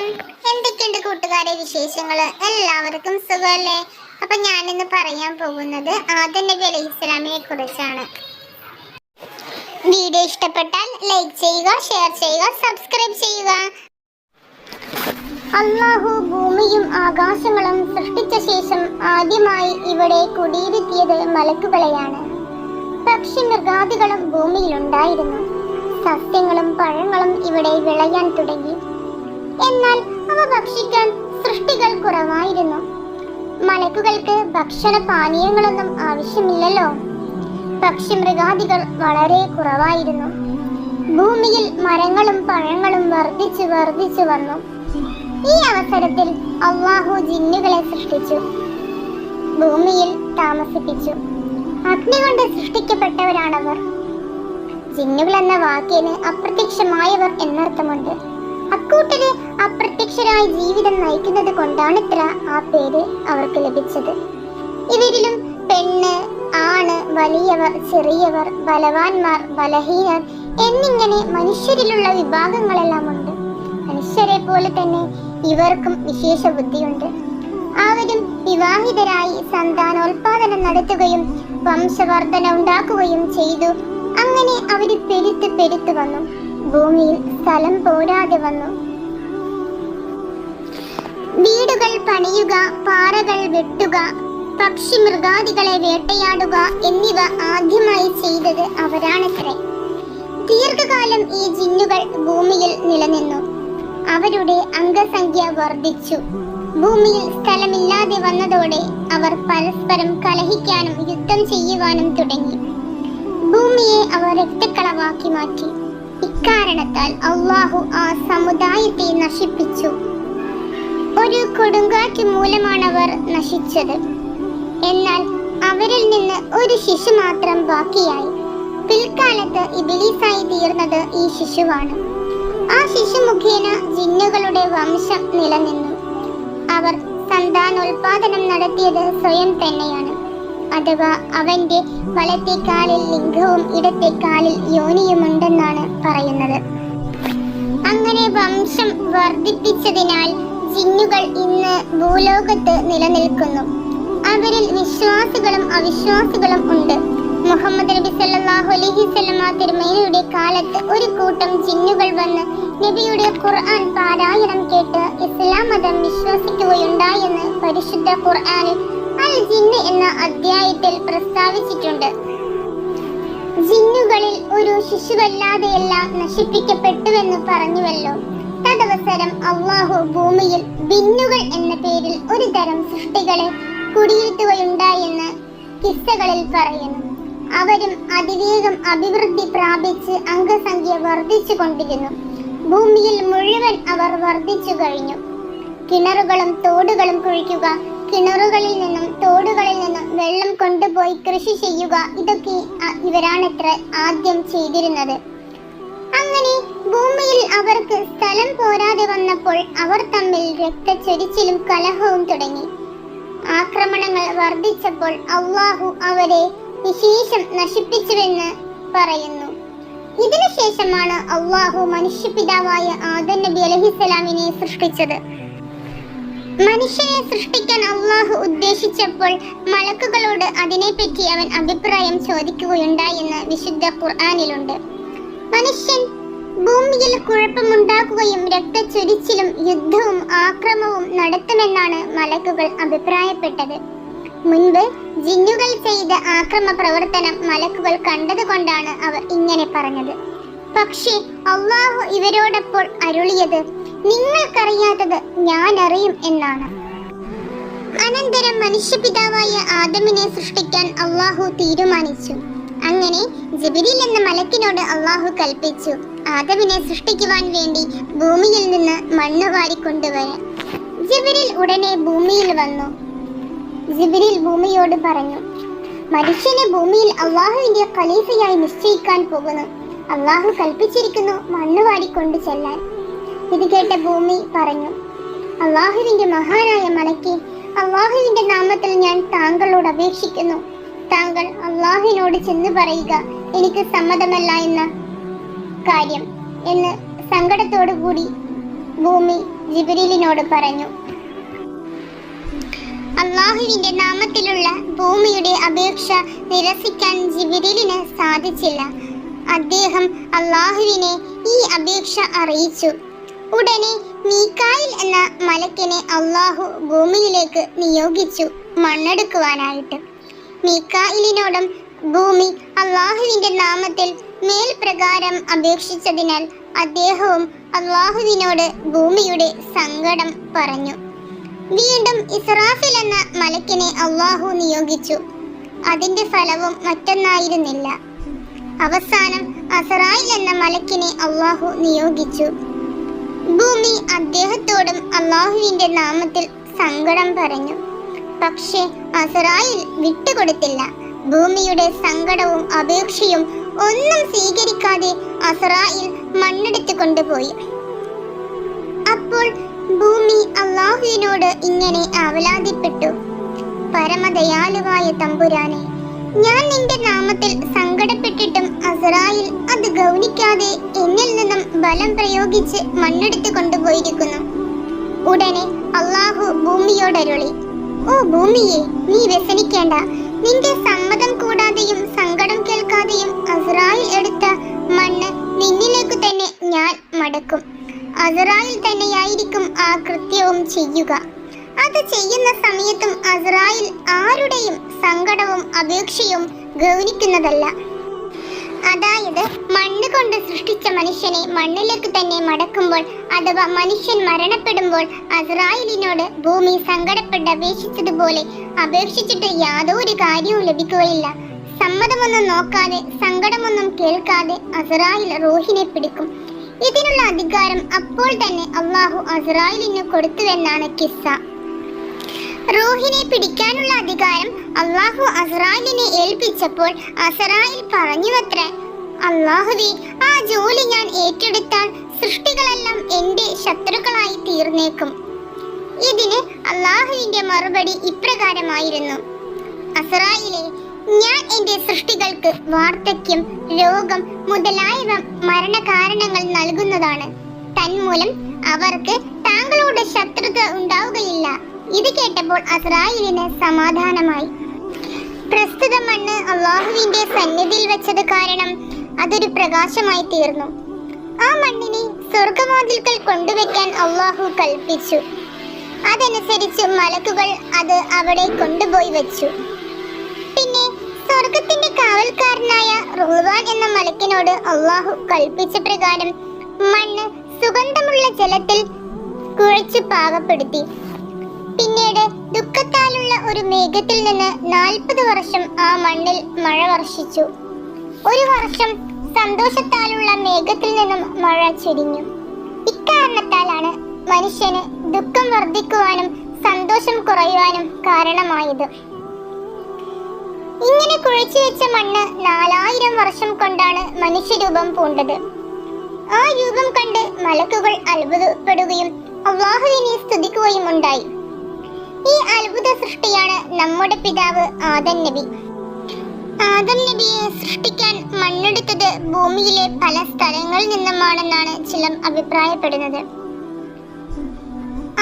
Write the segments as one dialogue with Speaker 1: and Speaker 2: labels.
Speaker 1: നമസ്കാരം എന്തൊക്കെയുണ്ട് കൂട്ടുകാരെ വിശേഷങ്ങൾ എല്ലാവർക്കും സുഖമല്ലേ? അപ്പൊ ഞാനിന്ന് പറയാൻ പോകുന്നത് ആദം നബി അലൈഹി ഇസ്ലാമിനെ കുറിച്ചാണ്. വീഡിയോ ഇഷ്ടപ്പെട്ടാൽ ലൈക്ക് ചെയ്യുക ഷെയർ ചെയ്യുക സബ്സ്ക്രൈബ് ചെയ്യുക. അള്ളാഹു ഭൂമിയും ആകാശങ്ങളും സൃഷ്ടിച്ച ശേഷം ആദ്യമായി ഇവിടെ കുടിയിരുത്തിയത് മലക്കുകളെയാണ്. പക്ഷി മൃഗാദികളും ഭൂമിയിലുണ്ടായിരുന്നു. സസ്യങ്ങളും പഴങ്ങളും ഇവിടെ വിളയാൻ തുടങ്ങി. എന്നാൽ അവ ഭക്ഷിക്കാൻ സൃഷ്ടികൾ കുറവായിരുന്നു. മലക്കുകൾക്ക് ഭക്ഷണ പാനീയങ്ങളൊന്നും ആവശ്യമില്ലല്ലോ. പക്ഷി മൃഗാദികൾ വളരെ കുറവായിരുന്നു. ഭൂമിയിൽ മരങ്ങളും പഴങ്ങളും വർദ്ധിച്ചു വർദ്ധിച്ചു വന്നു. ഈ അവസരത്തിൽ അള്ളാഹു ജിന്നുകളെ സൃഷ്ടിച്ചു. ഭൂമിയിൽ താമസിപ്പിച്ചു. അഗ്നി കൊണ്ട് സൃഷ്ടിക്കപ്പെട്ടവരാണവർ. ജിന്നുകൾ എന്ന വാക്കിന് അപ്രത്യക്ഷമായവർ എന്നർത്ഥമുണ്ട്. അക്കൂട്ടര് അപ്രത്യക്ഷരായി ജീവിതം നയിക്കുന്നത് കൊണ്ടാണിത്ര ആ പേര് അവർക്ക് ലഭിച്ചത്. ഇവരിലും പെണ്ണ് ആണ് വലിയവർ ചെറിയവർ ബലവാന്മാർ ബലഹീനർ എന്നിങ്ങനെ മനുഷ്യരിലുള്ള വിഭാഗങ്ങളെല്ലാം ഉണ്ട്. മനുഷ്യരെ പോലെ തന്നെ ഇവർക്കും വിശേഷ ബുദ്ധിയുണ്ട്. അവരും വിവാഹിതരായി സന്താനോൽപാദനം നടത്തുകയും വംശവർദ്ധന ഉണ്ടാക്കുകയും ചെയ്തു. അങ്ങനെ അവർ പെരുത്ത് പെരുത്ത് വന്നു. ഭൂമിയിൽ സ്ഥലം പോരാതെ വന്നു. വീടുകൾ പണിയുക പാറകൾ വെട്ടുക പക്ഷി മൃഗാദികളെ വേട്ടയാടുക എന്നിവ ആദ്യമായി ചെയ്തത് അവരാണത്രേ. ദീർഘകാലം ഈ ജിന്നുകൾ ഭൂമിയിൽ നിലനിന്നു. അവരുടെ അംഗസംഖ്യ വർദ്ധിച്ചു. ഭൂമിയിൽ സ്ഥലമില്ലാതെ വന്നതോടെ അവർ പരസ്പരം കലഹിക്കാനും യുദ്ധം ചെയ്യുവാനും തുടങ്ങി. ഭൂമിയെ അവർ രക്തക്കളവാക്കി മാറ്റി. ഇക്കാരണത്താൽ അള്ളാഹു ആ സമുദായത്തെ നശിപ്പിച്ചു. ഒരു കൊടുങ്കാറ്റ് മൂലമാണവർ നശിച്ചത്. എന്നാൽ അവരിൽ നിന്ന് ഒരു ശിശു മാത്രം ബാക്കിയായി. പിൽക്കാലത്ത് ഇബിലീസായി തീർന്നത് ഈ ശിശുവാണ്. ആ ശിശു മുഖേന ജിന്നുകളുടെ വംശം നിലനിന്നു. അവർ സന്താനോൽപാദനം നടത്തിയത് സ്വയം തന്നെയാണ്. അഥവാ അവന്റെ വലത്തെ കാലിൽ ലിംഗവും ഇടത്തെ കാലിൽ യോനിയുമുണ്ടെന്നാണ് പറയുന്നത്. അങ്ങനെ വംശം വർദ്ധിപ്പിച്ചതിനാൽ ജിന്നുകൾ ഇന്ന് ഭൂലോകത്ത് നിലനിൽക്കുന്നു. അവരിൽ വിശ്വാസികളും അവിശ്വാസികളും ഉണ്ട്. മുഹമ്മദ് നബി സല്ലല്ലാഹു അലൈഹി വസല്ലമ തിരുമേനിയുടെ കാലത്ത് ഒരു കൂട്ടം ജിന്നുകൾ വന്ന് നബിയുടെ ഖുർആൻ പാരായണം കേട്ട് ഇസ്ലാം മതം വിശ്വസിക്കുകയുണ്ടായെന്ന് പരിശുദ്ധ ഖുർആനിൽ ജിന്ന് എന്ന അധ്യായത്തിൽ പ്രസ്താവിച്ചിട്ടുണ്ട്. ജിന്നുകളിൽ ഒരു ശിശുവല്ലാതെയെല്ലാം നശിപ്പിക്കപ്പെട്ടുവെന്ന് പറഞ്ഞുവല്ലോ. തദവസരം അള്ളാഹു ഭൂമിയിൽ ബിന്നുകൾ എന്ന പേരിൽ ഒരു തരം സൃഷ്ടികളെ കുടിയിരുത്തുകയുണ്ടായെന്ന് കിസ്സകളിൽ പറയുന്നു. അവരും അതിവേഗം അഭിവൃദ്ധി പ്രാപിച്ച് അംഗസംഖ്യ വർദ്ധിച്ചു കൊണ്ടിരുന്നു ഭൂമിയിൽ മുഴുവൻ അവർ വർദ്ധിച്ചു കഴിഞ്ഞു. കിണറുകളും തോടുകളും കുഴിക്കുക കിണറുകളിൽ നിന്നും തോടുകളിൽ നിന്നും വെള്ളം കൊണ്ടുപോയി കൃഷി ചെയ്യുക ഇതൊക്കെ ഇവരാണത്ര ആദ്യം ചെയ്തിരുന്നത്. അങ്ങനെ ഭൂമിയിൽ അവർക്ക് സ്ഥലം പോരാതെ വന്നപ്പോൾ അവർ തമ്മിൽ രക്തച്ചൊരിച്ചിലും കലഹവും തുടങ്ങി. ആക്രമണങ്ങൾ വർദ്ധിച്ചപ്പോൾ അള്ളാഹു അവരെ വിശേഷം നശിപ്പിച്ചുവെന്ന് പറയുന്നു. ഇതിനുശേഷമാണ് അള്ളാഹു മനുഷ്യപിതാവായ ആദൻ നബി അലഹിസ്സലാമിനെ സൃഷ്ടിച്ചത്. മനുഷ്യനെ സൃഷ്ടിക്കാൻ അള്ളാഹു ഉദ്ദേശിച്ചപ്പോൾ മലക്കുകളോട് അതിനെപ്പറ്റി അവൻ അഭിപ്രായം ചോദിക്കുകയുണ്ടായെന്ന് വിശുദ്ധ ഖുർആാനിലുണ്ട്. മനുഷ്യൻ ഭൂമിയിൽ കുഴപ്പമുണ്ടാക്കുകയും രക്തച്ചൊരിച്ചിലും യുദ്ധവും ആക്രമവും നടത്തുമെന്നാണ് മലക്കുകൾ അഭിപ്രായപ്പെട്ടത്. മുൻപ് ജിന്നുകൾ ചെയ്ത ആക്രമ പ്രവർത്തനം മലക്കുകൾ കണ്ടതുകൊണ്ടാണ് അവർ ഇങ്ങനെ പറഞ്ഞത്. പക്ഷേ അള്ളാഹു ഇവരോടപ്പോൾ അരുളിയത് നിങ്ങൾക്കറിയാത്തത് ഞാൻ അറിയും എന്നാണ്. അനന്തരം മനുഷ്യപിതാവായ ആദമിനെ സൃഷ്ടിക്കാൻ അള്ളാഹു തീരുമാനിച്ചു. അങ്ങനെ ജബിരിൽ എന്ന മലക്കിനോട് അള്ളാഹു കൽപ്പിച്ചു ആദമിനെ സൃഷ്ടിക്കുവാൻ വേണ്ടി ഭൂമിയിൽ നിന്ന് മണ്ണ് വാരിക്കൊണ്ടുവരാൻ. ജബിരിൽ ഉടനെ ഭൂമിയിൽ വന്നു. ജബിരിൽ ഭൂമിയോട് പറഞ്ഞു മനുഷ്യനെ ഭൂമിയിൽ അള്ളാഹുവിന്റെ ഖലീഫയായി നിശ്ചയിക്കാൻ പോകുന്നു. അള്ളാഹു കൽപ്പിച്ചിരിക്കുന്നു മണ്ണ് കൊണ്ടു ചെല്ലാൻ. ഇത് കേട്ട ഭൂമി പറഞ്ഞു അള്ളാഹുവിന്റെ മഹാനായ മലയ്ക്ക് അള്ളാഹുവിന്റെ നാമത്തിൽ ഞാൻ താങ്കളോട് അപേക്ഷിക്കുന്നു. താങ്കൾ അള്ളാഹുവിനോട് ചെന്ന് പറയുക എനിക്ക് സമ്മതമല്ല എന്ന കാര്യം എന്ന് സങ്കടത്തോടു കൂടി ഭൂമി ജിബിരിലിനോട് പറഞ്ഞു. അള്ളാഹുവിന്റെ നാമത്തിലുള്ള ഭൂമിയുടെ അപേക്ഷ നിരസിക്കാൻ ജിബിരിലിന് സാധിച്ചില്ല. അദ്ദേഹം അള്ളാഹുവിനെ ഈ അപേക്ഷ അറിയിച്ചു. ഉടനെ മീക്കായിൽ എന്ന മലക്കിനെ അള്ളാഹു ഭൂമിയിലേക്ക് നിയോഗിച്ചു മണ്ണെടുക്കുവാനായിട്ട്. മീക്കായിലിനോടും ഭൂമി അള്ളാഹുവിന്റെ നാമത്തിൽ മേൽപ്രകാരം അപേക്ഷിച്ചതിനാൽ അദ്ദേഹവും അള്ളാഹുവിനോട് ഭൂമിയുടെ സങ്കടം പറഞ്ഞു. വീണ്ടും ഇസ്രാഫിൽ എന്ന മലക്കിനെ അള്ളാഹു നിയോഗിച്ചു. അതിന്റെ ഫലവും മറ്റൊന്നായിരുന്നില്ല. അവസാനം അസറായിൽ എന്ന മലക്കിനെ അള്ളാഹു നിയോഗിച്ചു. ഭൂമി അദ്ദേഹത്തോടും അള്ളാഹുവിന്റെ നാമത്തിൽ സങ്കടം പറഞ്ഞു. പക്ഷേ അസറായിൽ വിട്ടുകൊടുത്തില്ല. ഭൂമിയുടെ സങ്കടവും അപേക്ഷയും ഒന്നും സ്വീകരിക്കാതെ അസറായിൽ മണ്ണെടുത്തു കൊണ്ടുപോയി. അപ്പോൾ ഭൂമി അള്ളാഹുവിനോട് ഇങ്ങനെ ആവലാതിപ്പെട്ടു. പരമദയാലുവായ തമ്പുരാനെ ഞാൻ നിന്റെ നാമത്തിൽ സങ്കടപ്പെട്ടിട്ടും അസറായിൽ അത് ഗൗനിക്കാതെ എന്നിൽ നിന്നും ബലം പ്രയോഗിച്ച് മണ്ണെടുത്ത് കൊണ്ടുപോയിരിക്കുന്നു. ഉടനെ അള്ളാഹു ഭൂമിയോടരുളി. ഓ ഭൂമിയെ നീ വ്യസനിക്കേണ്ട. നിന്റെ സമ്മതം കൂടാതെയും സങ്കടം കേൾക്കാതെയും അസറായിൽ എടുത്ത മണ്ണ് നിന്നിലേക്ക് തന്നെ ഞാൻ മടക്കും. അസറായിൽ തന്നെയായിരിക്കും ആ കൃത്യവും ചെയ്യുക. അത് ചെയ്യുന്ന സമയത്തും അസറായിൽ ആരുടെയും സങ്കടവും അപേക്ഷയും ഗൗനിക്കുന്നതല്ല. അതായത് മണ്ണ് കൊണ്ട് സൃഷ്ടിച്ച മനുഷ്യനെ മണ്ണിലേക്ക് തന്നെ മടക്കുമ്പോൾ അഥവാ മനുഷ്യൻ മരണപ്പെടുമ്പോൾ അസ്രായേലിനോട് ഭൂമി സങ്കടപ്പെട്ട് അപേക്ഷിച്ചതുപോലെ അപേക്ഷിച്ചിട്ട് യാതൊരു കാര്യവും ലഭിക്കുകയില്ല. സമ്മതമൊന്നും നോക്കാതെ സങ്കടമൊന്നും കേൾക്കാതെ അസ്രായിൽ റോഹിനെ പിടിക്കും. ഇതിനുള്ള അധികാരം അപ്പോൾ തന്നെ അള്ളാഹു അസ്രായേലിന് കൊടുത്തുവെന്നാണ് കിസ്സ. റൂഹിനെ പിടിക്കാനുള്ള അധികാരം അള്ളാഹു അസ്രായിലിനെ ഏൽപ്പിച്ചപ്പോൾ അസറായിൽ പറഞ്ഞുവത്രേ അള്ളാഹുവി ആ ജോലി ഞാൻ ഏറ്റെടുത്താൽ സൃഷ്ടികളെല്ലാം എന്റെ ശത്രുക്കളായി തീർന്നേക്കും. ഇതിന് അള്ളാഹുവിന്റെ മറുപടി ഇപ്രകാരമായിരുന്നു. അസറായിലെ ഞാൻ എന്റെ സൃഷ്ടികൾക്ക് വാർദ്ധക്യം രോഗം മുതലായവ മരണകാരണങ്ങൾ നൽകുന്നതാണ്. തന്മൂലം അവർക്ക് താങ്കളോട് ശത്രുത ഉണ്ടാവുകയില്ല. ഇത് കേട്ടപ്പോൾ അസ്രായിലിന് സമാധാനമായി. പ്രസ്തുത മണ്ണ് അള്ളാഹുവിന്റെ സന്നിധിയിൽ വെച്ചത് കാരണം അതൊരു പ്രകാശമായി തീർന്നു. ആ മണ്ണിനെ സ്വർഗവാതിൽക്കൽ കൊണ്ടുവയ്ക്കാൻ അള്ളാഹു കൽപ്പിച്ചു. അതനുസരിച്ച് മലക്കുകൾ അത് അവിടെ കൊണ്ടുപോയി വെച്ചു. പിന്നെ സ്വർഗത്തിന്റെ കാവൽക്കാരനായ റുഹ്വാൻ എന്ന മലക്കിനോട് അള്ളാഹു കൽപ്പിച്ച പ്രകാരം മണ്ണ് സുഗന്ധമുള്ള ജലത്തിൽ കുഴച്ച് പാകപ്പെടുത്തി. പിന്നീട് ദുഃഖത്താലുള്ള ഒരു മേഘത്തിൽ നിന്ന് നാൽപ്പത് വർഷം ആ മണ്ണിൽ മഴ വർഷിച്ചു. ഒരു വർഷം സന്തോഷത്താലുള്ള മേഘത്തിൽ നിന്നും മഴ ചൊരിഞ്ഞു. ഇക്കാരണത്താലാണ് മനുഷ്യന് ദുഃഖം വർദ്ധിക്കുവാനും സന്തോഷം കുറയുവാനും കാരണമായത്. ഇങ്ങനെ കുഴച്ചു വെച്ച മണ്ണ് നാലായിരം വർഷം കൊണ്ടാണ് മനുഷ്യരൂപം പൂണ്ടത്. ആ രൂപം കണ്ട് മലക്കുകൾ അത്ഭുതപ്പെടുകയും അള്ളാഹുവിനെ സ്തുതിക്കുകയും ഉണ്ടായി. ഈ അത്ഭുത സൃഷ്ടിയാണ് നമ്മുടെ പിതാവ് ആദം നബി. ആദം നബിയെ സൃഷ്ടിക്കാൻ മണ്ണെടുത്തത് ഭൂമിയിലെ പല സ്ഥലങ്ങളിൽ നിന്നുമാണെന്നാണ് ചിലർ അഭിപ്രായപ്പെടുന്നത്.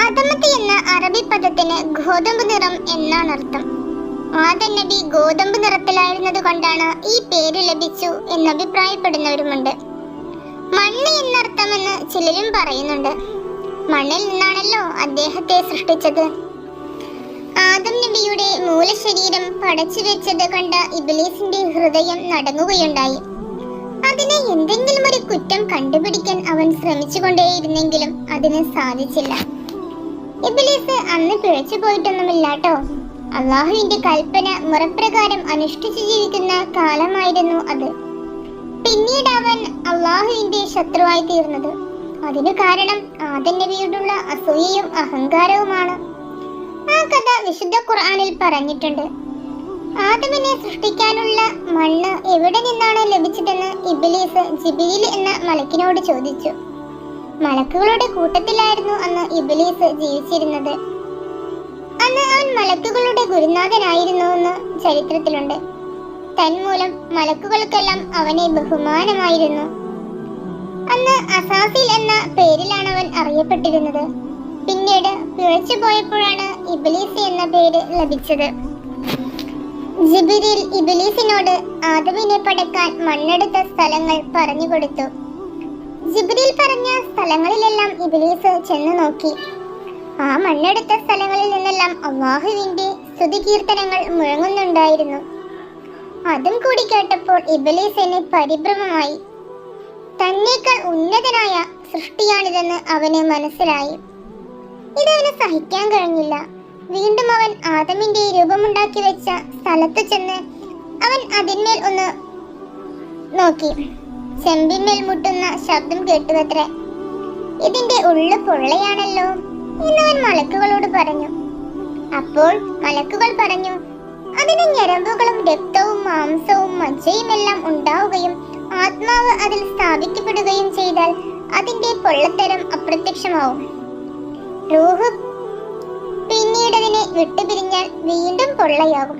Speaker 1: അദമത്തി എന്ന അറബി പദത്തിന് ഗോതമ്പ് നിറം എന്നാണ് അർത്ഥം. ആദൻ നബി ഗോതമ്പ് നിറത്തിലായിരുന്നത് കൊണ്ടാണ് ഈ പേര് ലഭിച്ചു എന്ന് അഭിപ്രായപ്പെടുന്നവരുമുണ്ട് മണ്ണ് എന്നർത്ഥമെന്ന് ചിലരും പറയുന്നുണ്ട്. മണ്ണിൽ നിന്നാണല്ലോ അദ്ദേഹത്തെ സൃഷ്ടിച്ചത്. ആദം നബിയുടെ മൂലശരീരം പടച്ചു വെച്ചത് കണ്ട ഇബിലീസിന്റെ ഹൃദയം നടങ്ങുകയുണ്ടായി. അതിനെ എന്തെങ്കിലും ഒരു കുറ്റം കണ്ടുപിടിക്കാൻ അവൻ ശ്രമിച്ചുകൊണ്ടേയിരുന്നെങ്കിലും അതിന് സാധിച്ചില്ല. ഇബിലീസ് അന്ന് പിഴച്ചു പോയിട്ടൊന്നുമില്ലാട്ടോ. അള്ളാഹുവിന്റെ കൽപ്പന മുറപ്രകാരം അനുഷ്ഠിച്ചു ജീവിക്കുന്ന കാലമായിരുന്നു അത്. പിന്നീട് അവൻ അള്ളാഹുവിന്റെ ശത്രുവായി തീർന്നത്. അതിനു കാരണം ആദം നബിയോടുള്ള അസൂയയും അഹങ്കാരവുമാണ്. ആ കഥ വിശുദ്ധ ഖുർആനിൽ പറഞ്ഞിട്ടുണ്ട്. ആദമിനെ സൃഷ്ടിക്കാനുള്ള മണ്ണ് എവിടെ നിന്നാണ് ലഭിച്ചതെന്ന് ഇബിലീസ് ജിബിലിൽ എന്ന മലക്കിനോട് ചോദിച്ചു. മലക്കുകളുടെ കൂട്ടത്തിലായിരുന്നു അന്ന് ഇബിലീസ് ജീവിച്ചിരുന്നത്. അന്ന് അവൻ മലക്കുകളുടെ ഗുരുനാഥനായിരുന്നു എന്ന് ചരിത്രത്തിലുണ്ട്. തന്മൂലം മലക്കുകൾക്കെല്ലാം അവനെ ബഹുമാനമായിരുന്നു. അന്ന് അസാഫിൽ എന്ന പേരിലാണ് അവൻ അറിയപ്പെട്ടിരുന്നത്. പിന്നീട് പിഴച്ചു പോയപ്പോഴാണ് ഇബിലീസ് എന്ന പേര് ലഭിച്ചത്. ജിബിരിൽ ഇബിലീസിനോട് ആദമിനെ പടക്കാൻ മണ്ണെടുത്ത സ്ഥലങ്ങൾ പറഞ്ഞു കൊടുത്തു. ജിബിരിൽ പറഞ്ഞ സ്ഥലങ്ങളിലെല്ലാം ഇബിലീസ് ചെന്നു നോക്കി. ആ മണ്ണെടുത്ത സ്ഥലങ്ങളിൽ നിന്നെല്ലാം അള്ളാഹുവിന്റെ സ്തുതി കീർത്തനങ്ങൾ മുഴങ്ങുന്നുണ്ടായിരുന്നു. അതും കൂടി കേട്ടപ്പോൾ ഇബിലീസിന് പരിഭ്രമമായി. തന്നേക്കാൾ ഉന്നതനായ സൃഷ്ടിയാണിതെന്ന് അവന് മനസ്സിലായി. ഇതവന് സഹിക്കാൻ കഴിഞ്ഞില്ല. വീണ്ടും അവൻ ആദമിന്റെ രൂപമുണ്ടാക്കി വെച്ച സ്ഥലത്ത് ചെന്ന് അവൻ അതിന്മേൽ ഒന്ന് നോക്കി. ചെമ്പിന്മേൽ മുട്ടുന്ന ശബ്ദം കേട്ടുവത്രേ. ഇതിന്റെ ഉള്ളു പൊള്ളയാണല്ലോ എന്നവൻ മലക്കുകളോട് പറഞ്ഞു. അപ്പോൾ മലക്കുകൾ പറഞ്ഞു അതിന് ഞരമ്പുകളും രക്തവും മാംസവും മജ്ജയും എല്ലാം ഉണ്ടാവുകയും ആത്മാവ് അതിൽ സ്ഥാപിക്കപ്പെടുകയും ചെയ്താൽ അതിന്റെ പൊള്ളത്തരം അപ്രത്യക്ഷമാവും. റൂഹ് പിന്നീട് അതിനെ വിട്ടുപിരിഞ്ഞാൽ വീണ്ടും പൊള്ളയാകും.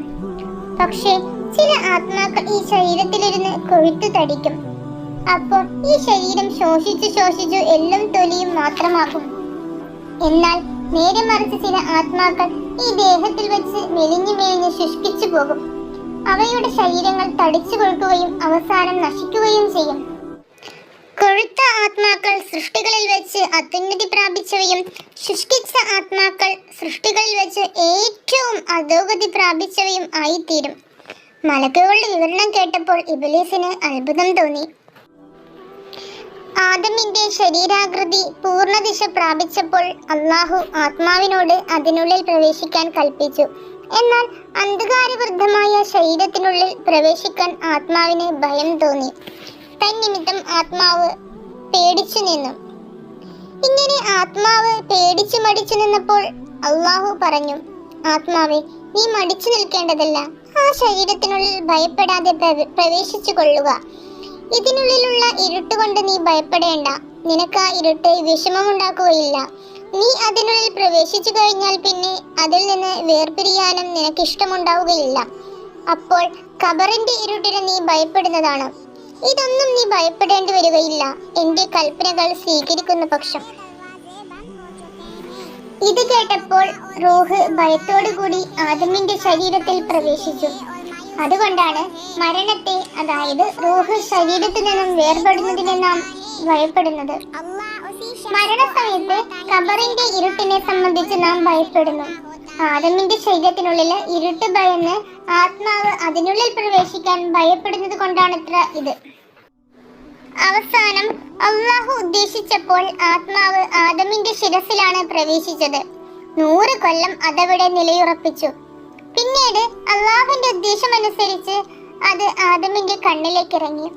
Speaker 1: പക്ഷേ ചില ആത്മാക്കൾ ഈ ശരീരത്തിലിരുന്ന് കൊഴുത്തു തടിക്കും. അപ്പോൾ ഈ ശരീരം ശോഷിച്ചു ശോഷിച്ചു എല്ലും തൊലിയും മാത്രമാകും. എന്നാൽ നേരെ മറിച്ച് ചില ആത്മാക്കൾ ഈ ദേഹത്തിൽ വെച്ച് മെലിഞ്ഞു മെലിഞ്ഞ് ശുഷ്കിച്ചു പോകും. അവയുടെ ശരീരങ്ങൾ തടിച്ചു കൊടുക്കുകയും അവസാനം നശിക്കുകയും ചെയ്യും. കൊഴുത്ത ആത്മാക്കൾ സൃഷ്ടികളിൽ വെച്ച് അത്യുന്നതി പ്രാപിച്ചവയും ശുഷ്കിച്ച ആത്മാക്കൾ സൃഷ്ടികളിൽ വെച്ച് ഏറ്റവും അധോഗതി പ്രാപിച്ചവയും ആയിത്തീരും. മലക്കുകളുടെ വിവരണം കേട്ടപ്പോൾ ഇബിലീസിന് അത്ഭുതം തോന്നി. ആദമിന്റെ ശരീരാകൃതി പൂർണദിശ പ്രാപിച്ചപ്പോൾ അള്ളാഹു ആത്മാവിനോട് അതിനുള്ളിൽ പ്രവേശിക്കാൻ കൽപ്പിച്ചു. എന്നാൽ അന്ധകാരവൃദ്ധമായ ശരീരത്തിനുള്ളിൽ പ്രവേശിക്കാൻ ആത്മാവിന് ഭയം തോന്നി. തന്നിമിത്തം ആത്മാവ് പേടിച്ചു നിന്നു. ഇങ്ങനെ ആത്മാവ് പേടിച്ചു മടിച്ചു നിന്നപ്പോൾ അള്ളാഹു പറഞ്ഞു ആത്മാവെ നീ മടിച്ചു നിൽക്കേണ്ടതല്ല. ആ ശരീരത്തിനുള്ളിൽ ഭയപ്പെടാതെ പ്രവേശിച്ചു കൊള്ളുക. ഇതിനുള്ളിലുള്ള ഇരുട്ട് കൊണ്ട് നീ ഭയപ്പെടേണ്ട. നിനക്ക് ആ ഇരുട്ട് വിഷമമുണ്ടാക്കുകയില്ല. നീ അതിനുള്ളിൽ പ്രവേശിച്ചു കഴിഞ്ഞാൽ പിന്നെ അതിൽ നിന്ന് വേർപിരിയാനും നിനക്കിഷ്ടമുണ്ടാവുകയില്ല അപ്പോൾ ഖബറിന്റെ ഇരുട്ടിന് നീ ഭയപ്പെടുന്നതാണ്. ഇതൊന്നും നീ ഭയപ്പെടേണ്ടി വരികയില്ല. എന്റെ കൽപ്പനകൾ സ്വീകരിക്കുന്ന പക്ഷം. ഇത് കേട്ടപ്പോൾ റൂഹ് ഭയത്തോടു കൂടി ആദമിന്റെ ശരീരത്തിൽ പ്രവേശിച്ചു. അതുകൊണ്ടാണ് മരണത്തെ അതായത് റൂഹ് ശരീരത്തിൽ നിന്നും വേർപെടുന്നതിനെ നാം ഭയപ്പെടുന്നത്. മരണസമയത്ത് ഖബറിന്റെ ഇരുട്ടിനെ സംബന്ധിച്ച് നാം ഭയപ്പെടുന്നു. ആദമിന്റെ ശരീരത്തിനുള്ളിൽ ഇരുട്ട് ഭയന്ന് ആത്മാവ് അതിനുള്ളിൽ പ്രവേശിക്കാൻ ഭയപ്പെടുന്നത് കൊണ്ടാണത്ര ഇത്. അവസാനം അള്ളാഹു ഉദ്ദേശിച്ചപ്പോൾ ആത്മാവ് ആദമിന്റെ ശിരസിലാണ് പ്രവേശിച്ചത്. നൂറ് കൊല്ലം അതവിടെ നിലയുറപ്പിച്ചു. പിന്നീട് അള്ളാഹുവിന്റെ ഉദ്ദേശമനുസരിച്ച് അത് ആദമിന്റെ കണ്ണിലേക്ക് ഇറങ്ങി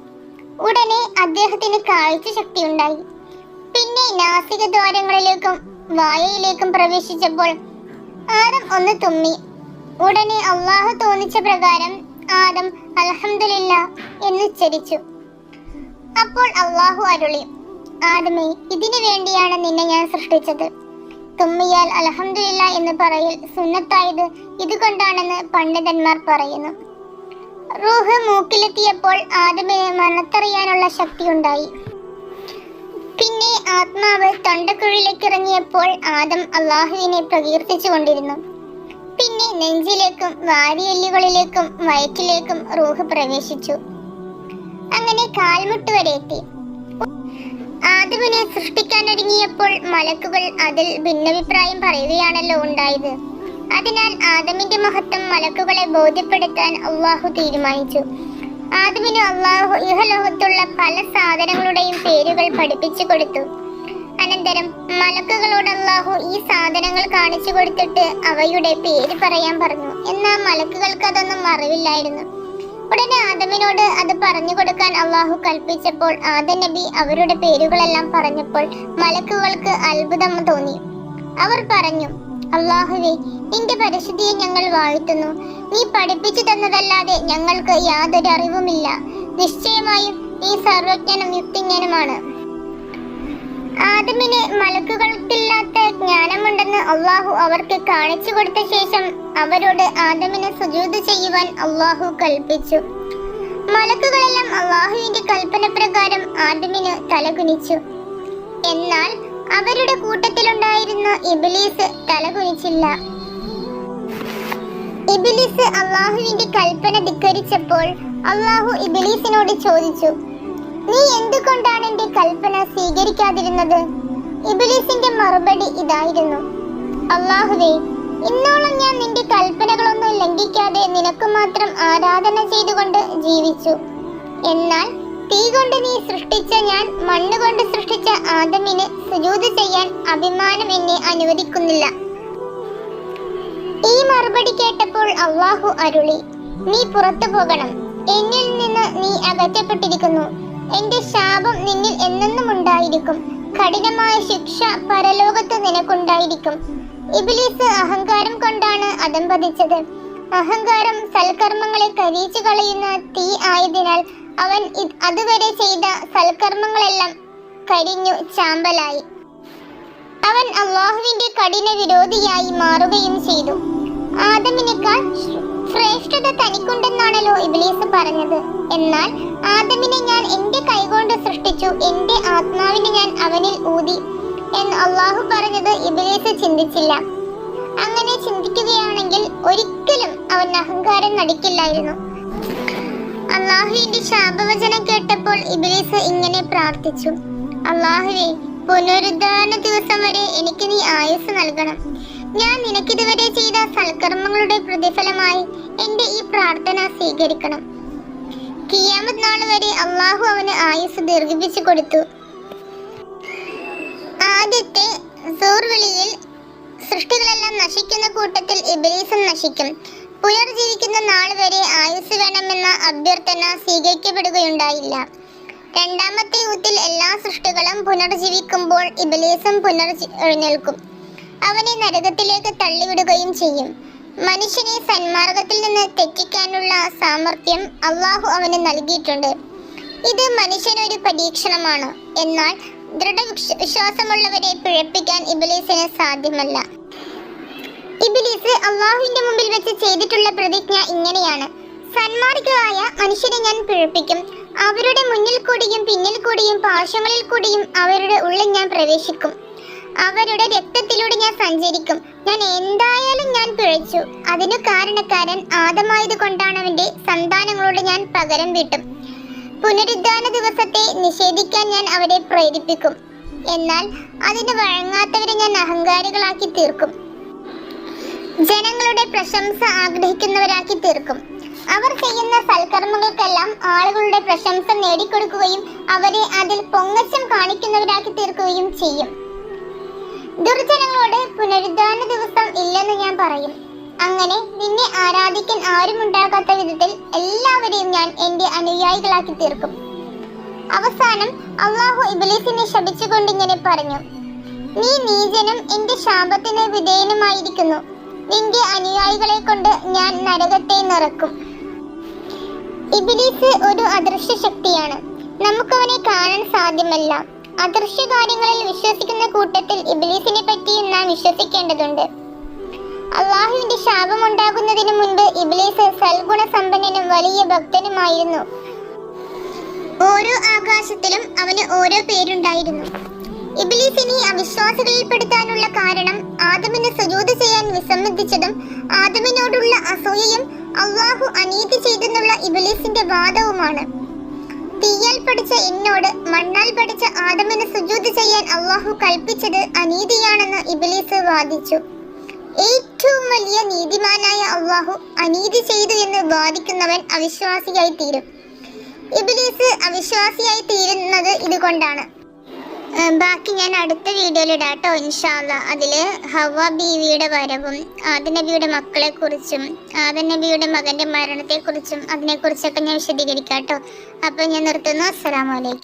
Speaker 1: ഉടനെ അദ്ദേഹത്തിന് കാഴ്ച ശക്തി ഉണ്ടായി പിന്നെ നാസിക ദ്വാരങ്ങളിലേക്കും വായയിലേക്കും പ്രവേശിച്ചപ്പോൾ ആദം ഒന്ന് തുമ്മി. ഉടനെ അള്ളാഹു തോന്നിച്ച പ്രകാരം ആദം അലഹമില്ല എന്നുച്ചരിച്ചു അപ്പോൾ അള്ളാഹു അരുളി ആദമേ ഇതിനു വേണ്ടിയാണ് നിന്നെ ഞാൻ സൃഷ്ടിച്ചത്. തുമ്മിയാൽ അലഹമില്ല എന്ന് പറയൽ സുന്നത്തായത് ഇതുകൊണ്ടാണെന്ന് പണ്ഡിതന്മാർ പറയുന്നു. റൂഹ് മൂക്കിലെത്തിയപ്പോൾ ആദമിന് ശക്തി ശക്തിയുണ്ടായി. പിന്നെ ആത്മാവ് തൊണ്ടക്കുഴിലേക്ക് ഇറങ്ങിയപ്പോൾ ആദം അള്ളാഹുവിനെ പ്രകീർത്തിച്ചു കൊണ്ടിരുന്നു പിന്നെ നെഞ്ചിലേക്കും വാരിയെല്ലുകളിലേക്കും വയറ്റിലേക്കും റൂഹ് പ്രവേശിച്ചു. അങ്ങനെ കാൽമുട്ട് വരെ എത്തി. ആദമിനെ സൃഷ്ടിക്കാനൊരുങ്ങിയപ്പോൾ മലക്കുകൾ അതിൽ ഭിന്നഭിപ്രായം പറയുകയാണല്ലോ ഉണ്ടായത്. അതിനാൽ ആദമിന്റെ മഹത്വം മലക്കുകളെ ബോധ്യപ്പെടുത്താൻ അള്ളാഹു തീരുമാനിച്ചു. ആദമിന് അള്ളാഹു ഇഹലോകത്തുള്ള പല സാധനങ്ങളുടെയും പേരുകൾ പഠിപ്പിച്ചു കൊടുത്തു. അനന്തരം മലക്കുകളോട് അള്ളാഹു ഈ സാധനങ്ങൾ കാണിച്ചു കൊടുത്തിട്ട് അവയുടെ പേര് പറയാൻ പറഞ്ഞു. എന്നാൽ മലക്കുകൾക്ക് അതൊന്നും അറിവില്ലായിരുന്നു. ഉടനെ ആദമിനോട് അത് പറഞ്ഞു കൊടുക്കാൻ അള്ളാഹു കൽപ്പിച്ചപ്പോൾ ആദം നബി അവരുടെ പേരുകളെല്ലാം പറഞ്ഞപ്പോൾ മലക്കുകൾക്ക് അത്ഭുതം തോന്നി. അവർ പറഞ്ഞു അള്ളാഹുവേ നിന്റെ പരിശുദ്ധിയെ ഞങ്ങൾ വാഴ്ത്തുന്നു. നീ പഠിപ്പിച്ചു തന്നതല്ലാതെ ഞങ്ങൾക്ക് യാതൊരു അറിവുമില്ല. നിശ്ചയമായും നീ സർവജ്ഞനും യുക്തിജ്ഞനുമാണ്. ആദമിന് മലക്കുകൾക്കില്ലാത്ത ജ്ഞാനമുണ്ടെന്ന് അള്ളാഹു അവർക്ക് കാണിച്ചു കൊടുത്ത ശേഷം അവരോട് ആദമിനെ സുജൂത് ചെയ്യുവാൻ അള്ളാഹു കൽപ്പിച്ചു. മലക്കുകളെല്ലാം അള്ളാഹുവിന്റെ കൽപ്പന പ്രകാരം ആദമിന് തലകുനിച്ചു. എന്നാൽ അവരുടെ കൂട്ടത്തിലുണ്ടായിരുന്ന ഇബിലീസ് തലകുനിച്ചില്ല. ഇബിലിസ് അള്ളാഹുവിന്റെ കൽപ്പന ധിക്കരിച്ചപ്പോൾ അള്ളാഹു ഇബിലിസിനോട് ചോദിച്ചു നീ എന്തുകൊണ്ടാണ് എന്റെ കൽപ്പന സ്വീകരിക്കാതിരുന്നത്? ഇബിലിസിന്റെ മറുപടി ഇതായിരുന്നു അള്ളാഹുവേ ഇന്നോളം ഞാൻ നിന്റെ കൽപ്പനകളൊന്നും ലംഘിക്കാതെ നിനക്ക് മാത്രം ആരാധന ചെയ്തുകൊണ്ട് ജീവിച്ചു. എന്നാൽ തീ കൊണ്ട് നീ സൃഷ്ടിച്ച ഞാൻ മണ്ണുകൊണ്ട് സൃഷ്ടിച്ച ആദമിന് സുജൂത് ചെയ്യാൻ അഭിമാനം എന്നെ അനുവദിക്കുന്നില്ല. ഈ മറുപടി കേട്ടപ്പോൾ അള്ളാഹു അരുളി നീ പുറത്തു പോകണം. എന്നിൽ നിന്ന് നീ അകറ്റപ്പെട്ടിരിക്കുന്നു. എന്റെ ശാപം നിന്നിൽ എന്നെന്നും ഉണ്ടായിരിക്കും. കഠിനമായ ശിക്ഷ പരലോകത്ത് നിനക്കുണ്ടായിരിക്കും. ഇബിലീസ് അഹങ്കാരം കൊണ്ടാണ് അതമ്പതിച്ചത് അഹങ്കാരം സൽക്കർമ്മങ്ങളെ കരിച്ചു കളയുന്ന തീ ആയതിനാൽ അവൻ അതുവരെ ചെയ്ത സൽക്കർമ്മങ്ങളെല്ലാം കരിഞ്ഞു ചാമ്പലായി. അവൻ അള്ളാഹുവിന്റെ കഠിന വിരോധിയായി മാറുകയും ചെയ്തു. ആദമിനേക്കാൾ ശ്രേഷ്ഠത തനിക്കുണ്ടെന്നാണല്ലോ ഇബ്ലീസ് പറഞ്ഞത്. എന്നാൽ ആദമിനെ ഞാൻ എന്റെ കൈകൊണ്ട് സൃഷ്ടിച്ചു എന്റെ ആത്മാവിനെ ഞാൻ അവനിൽ ഊതി എന്ന് അള്ളാഹു പറഞ്ഞത് ഇബ്ലീസ് ചിന്തിച്ചില്ല. അങ്ങനെ ചിന്തിക്കുകയാണെങ്കിൽ ഒരിക്കലും അവൻ അഹങ്കാരം നടിക്കില്ലായിരുന്നു. അള്ളാഹുവിന്റെ ശാപവചനം കേട്ടപ്പോൾ ഇബ്ലീസ് ഇങ്ങനെ പ്രാർത്ഥിച്ചു. അള്ളാഹുവേ പുനരുദ്ധാരണ ദിവസം വരെ എനിക്ക് നീ ആയുസ് നൽകണം. ഞാൻ നിനക്കിതുവരെ ചെയ്ത സൽക്കർമ്മങ്ങളുടെ പ്രതിഫലമായി എന്റെ ഈ പ്രാർത്ഥന സ്വീകരിക്കണം. കിയാമത് നാൾ വരെ അള്ളാഹു അവന് ആയുസ് ദീർഘിപ്പിച്ചു കൊടുത്തു. ആദ്യത്തെ സൂർവിളിയിൽ സൃഷ്ടികളെല്ലാം നശിക്കുന്ന കൂട്ടത്തിൽ ഇബലീസും നശിക്കും. പുനർജീവിക്കുന്ന നാൾ വരെ ആയുസ് വേണമെന്ന അഭ്യർത്ഥന സ്വീകരിക്കപ്പെടുകയുണ്ടായില്ല. രണ്ടാമത്തെ യൂത്തിൽ എല്ലാ സൃഷ്ടികളും പുനർജീവിക്കുമ്പോൾ ഇബലീസും പുനർജി എഴുന്നേൽക്കും. അവനെ നരകത്തിലേക്ക് തള്ളിവിടുകയും ചെയ്യും. മനുഷ്യനെ സന്മാർഗത്തിൽ നിന്ന് തെറ്റിക്കാനുള്ള സാമർഥ്യം അള്ളാഹു അവന് നൽകിയിട്ടുണ്ട്. ഇത് മനുഷ്യനൊരു പരീക്ഷണമാണ്. എന്നാൽ ദൃഢവിശ്വാസമുള്ളവരെ വിശ്വാസമുള്ളവരെ പിഴപ്പിക്കാൻ ഇബിലീസിന് സാധ്യമല്ല. ഇബിലീസ് അള്ളാഹുവിന്റെ മുമ്പിൽ വെച്ച് ചെയ്തിട്ടുള്ള പ്രതിജ്ഞ ഇങ്ങനെയാണ്. സന്മാർഗമായ മനുഷ്യരെ ഞാൻ പിഴപ്പിക്കും. അവരുടെ മുന്നിൽ കൂടിയും പിന്നിൽ കൂടിയും പാർശ്വങ്ങളിൽ കൂടിയും അവരുടെ ഉള്ളിൽ ഞാൻ പ്രവേശിക്കും. അവരുടെ രക്തത്തിലൂടെ ഞാൻ സഞ്ചരിക്കും. ഞാൻ എന്തായാലും ഞാൻ പിഴച്ചു. അതിനു കാരണക്കാരൻ ആദമായത് കൊണ്ടാണ് അവന്റെ സന്താനങ്ങളോട് ഞാൻ പകരം വീട്ടും. പുനരുദ്ധാന ദിവസത്തെ നിഷേധിക്കാൻ ഞാൻ അവരെ പ്രേരിപ്പിക്കും. എന്നാൽ അതിന് വഴങ്ങാത്തവരെ ഞാൻ അഹങ്കാരികളാക്കി തീർക്കും. ജനങ്ങളുടെ പ്രശംസ ആഗ്രഹിക്കുന്നവരാക്കി തീർക്കും. അവർ ചെയ്യുന്ന സൽക്കർമ്മങ്ങൾക്കെല്ലാം ആളുകളുടെ പ്രശംസ നേടിക്കൊടുക്കുകയും അവരെ അതിൽ പൊങ്ങച്ചം കാണിക്കുന്നവരാക്കി തീർക്കുകയും ചെയ്യും. ദുർജനങ്ങളോട് പുനരുദ്ധാന ദിവസം ഇല്ലെന്ന് ഞാൻ പറയും. അങ്ങനെ നിന്നെ ആരാധിക്കാൻ ആരും ഉണ്ടാകാത്ത വിധത്തിൽ എല്ലാവരെയും ഞാൻ എന്റെ അനുയായികളാക്കി തീർക്കും. അവസാനം അള്ളാഹു ഇബിലീസിനെ ശപിച്ചുകൊണ്ട് ഇങ്ങനെ പറഞ്ഞു. നീ നീചനും എന്റെ ശാപത്തിന് വിധേയനുമായിരിക്കുന്നു. നിന്റെ അനുയായികളെ കൊണ്ട് ഞാൻ നരകത്തെ നിറക്കും. ഇബിലീസ് ഒരു അദൃശ്യ ശക്തിയാണ് നമുക്കവനെ കാണാൻ സാധ്യമല്ല. അദൃശ്യ കാര്യങ്ങളിൽ വിശ്വസിക്കുന്ന കൂട്ടത്തിൽ ഇബ്ലീസിനെ പറ്റി നാം വിശ്വസിക്കേണ്ടതുണ്ട്. അള്ളാഹുവിന്റെ ശാപം ഉണ്ടാകുന്നതിന് മുൻപ് ഇബ്ലീസ് സൽഗുണ സമ്പന്നനും വലിയ ഭക്തനുമായിരുന്നു. ഓരോ ആകാശത്തിലും അവന് ഓരോ പേരുണ്ടായിരുന്നു. ഇബിലീസിനെ അവിശ്വാസികളിൽപ്പെടുത്താനുള്ള കാരണം ആദമിന് സുജൂത് ചെയ്യാൻ വിസമ്മതിച്ചതും ആദമിനോടുള്ള അസൂയയും അള്ളാഹു അനീതി ചെയ്തെന്നുള്ള ഇബിലീസിന്റെ വാദവുമാണ്. തീയാൽ പഠിച്ച എന്നോട് മണ്ണാൽ പഠിച്ച ആദമിന് സുജൂത് ചെയ്യാൻ അള്ളാഹു കൽപ്പിച്ചത് അനീതിയാണെന്ന് ഇബിലീസ് വാദിച്ചു. ഏറ്റവും വലിയ നീതിമാനായ അള്ളാഹു അനീതി ചെയ്തു എന്ന് വാദിക്കുന്നവൻ അവിശ്വാസിയായി തീരും ഇബിലീസ് അവിശ്വാസിയായി തീരുന്നത് ഇതുകൊണ്ടാണ്. ബാക്കി ഞാൻ അടുത്ത വീഡിയോയിൽ ഇടാം കേട്ടോ ഇൻഷാല്ല അതിൽ ഹവ ബീവിയുടെ വരവും ആദിനബിയുടെ മക്കളെക്കുറിച്ചും മക്കളെ കുറിച്ചും ആദ നബിയുടെ മകന്റെ മരണത്തെക്കുറിച്ചും അതിനെക്കുറിച്ചൊക്കെ ഞാൻ വിശദീകരിക്കാം കേട്ടോ അപ്പോൾ ഞാൻ നിർത്തുന്നു. അസ്സലാമലൈക്കും